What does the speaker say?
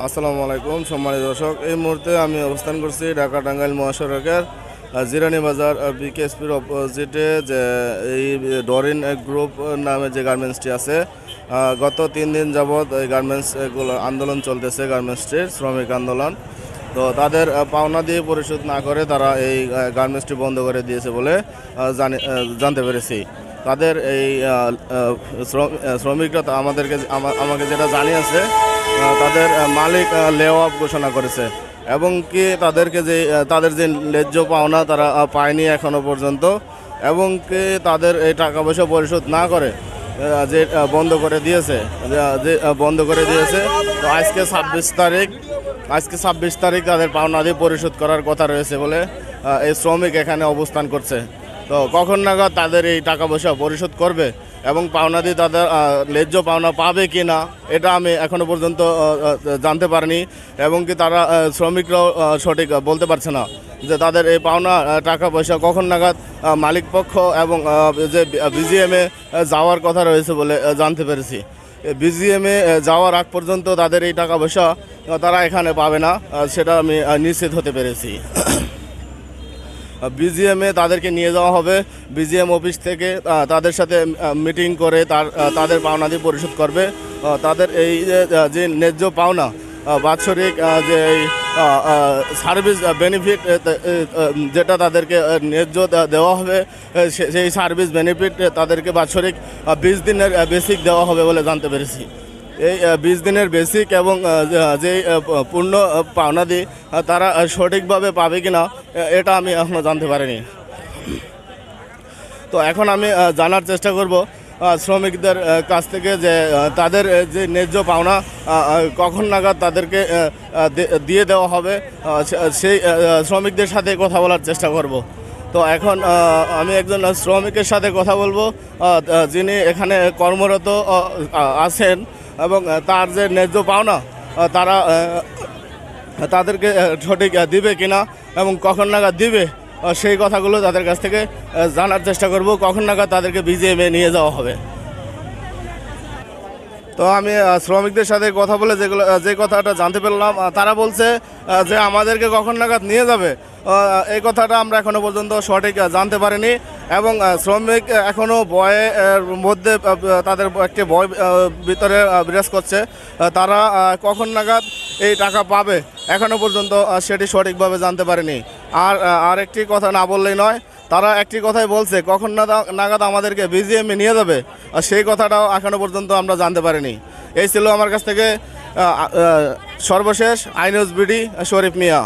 আসসালামু আলাইকুম, সম্মানিত দর্শক। এই মুহূর্তে আমি অবস্থান করছি ঢাকা টাঙ্গাইল মহাসড়কের জিরানি বাজার বিকেএসপির অপোজিটে যে, এই ডরিন গ্রুপ নামে যে গার্মেন্টসটি আছে গত তিন দিন যাবৎ এই গার্মেন্টস এগুলো আন্দোলন চলতেছে গার্মেন্টসটির শ্রমিক আন্দোলন। তো তাদের পাওনা দিয়ে পরিশোধ না করে তারা এই গার্মেন্টসটি বন্ধ করে দিয়েছে বলে জানি জানতে পেরেছি। তাদের এই শ্রমিকরা আমাদেরকে আমাকে যেটা জানিয়েছে তাদের মালিক লে অফ ঘোষণা করেছে। এবং কি তাদেরকে যে তাদের যে ন্যায্য পাওনা তারা পায়নি এখনও পর্যন্ত। এবং কি তাদের এই টাকা পয়সা পরিশোধ না করে যে বন্ধ করে দিয়েছে, যে বন্ধ করে দিয়েছে, তো আজকে ছাব্বিশ তারিখ, আজকে ছাব্বিশ তারিখ তাদের পাওনা দিয়ে পরিশোধ করার কথা রয়েছে বলে এই শ্রমিক এখানে অবস্থান করছে। তো কখন নাগাদ তাদের এই টাকা পয়সা পরিশোধ করবে? এবং পাওনা দিয়ে তাদের ন্যায্য পাওনা পাবে কি না, এটা আমি এখনও পর্যন্ত জানতে পারিনি। এবং কি তারা শ্রমিকরাও সঠিক বলতে পারছে না যে তাদের এই পাওনা টাকা পয়সা কখন নাগাদ মালিক পক্ষ এবং যে বিজিএমে যাওয়ার কথা রয়েছে বলে জানতে পেরেছি। বিজিএমে যাওয়ার আগ পর্যন্ত তাদের এই টাকা পয়সা তারা এখানে পাবে না সেটা আমি নিশ্চিত হতে পেরেছি। বিজিএমে তাদেরকে নিয়ে যাওয়া হবে। বিজিএম অফিস থেকে তাদের সাথে মিটিং করে তার তাদের পাওনা দিয়ে পরিশোধ করবে। তাদের এই যে ন্যায্য পাওনা বাৎসরিক যে সার্ভিস বেনিফিট যেটা তাদেরকে ন্যায্য দেওয়া হবে সেই সার্ভিস বেনিফিট তাদেরকে বাৎসরিক বিশ দিনের বেসিক দেওয়া হবে বলে জানতে পেরেছি। এই বিশ দিনের বেসিক এবং যে- পূর্ণ পাওনা দিয়ে তারা সঠিকভাবে পাবে কি না এটা আমি এখনও জানতে পারিনি। তো এখন আমি জানার চেষ্টা করব শ্রমিকদের কাছ থেকে যে তাদের যে ন্যায্য পাওনা কখন নাগাদ তাদেরকে দিয়ে দেওয়া হবে সেই শ্রমিকদের সাথে কথা বলার চেষ্টা করব। তো এখন আমি একজন শ্রমিকের সাথে কথা বলব যিনি এখানে কর্মরত আছেন এবং তার যে ন্যায্য পাওনা তারা তাদেরকে সঠিক দিবে কিনা এবং কখন নাগাদ দিবে সেই কথাগুলো তাদের কাছ থেকে জানার চেষ্টা করব। কখন নাগাদ তাদেরকে বিজিএমে নিয়ে যাওয়া হবে। তো আমি শ্রমিকদের সাথে কথা বলে যেগুলো যে কথাটা জানতে পারলাম তারা বলছে যে আমাদেরকে কখন নাগাদ নিয়ে যাবে এই কথাটা আমরা এখনও পর্যন্ত সঠিক জানতে পারিনি। এবং শ্রমিক এখনও আহ, মধ্যে তাদের একটি আহ, ভিতরে বিরাজ করছে। তারা কখন নাগাদ এই টাকা পাবে এখনও পর্যন্ত সেটি সঠিকভাবে জানতে পারেনি। আর আহ, আর একটি কথা না বললেই নয় তারা একটি কথাই বলছে কখন নাগা- নাগাদ আমাদেরকে বিজিএমে নিয়ে যাবে? আর সেই কথাটাও এখনও পর্যন্ত আমরা জানতে পারিনি। এই ছিল আমার কাছ থেকে সর্বশেষ আইনউজ বিডি শরীফ মিয়া।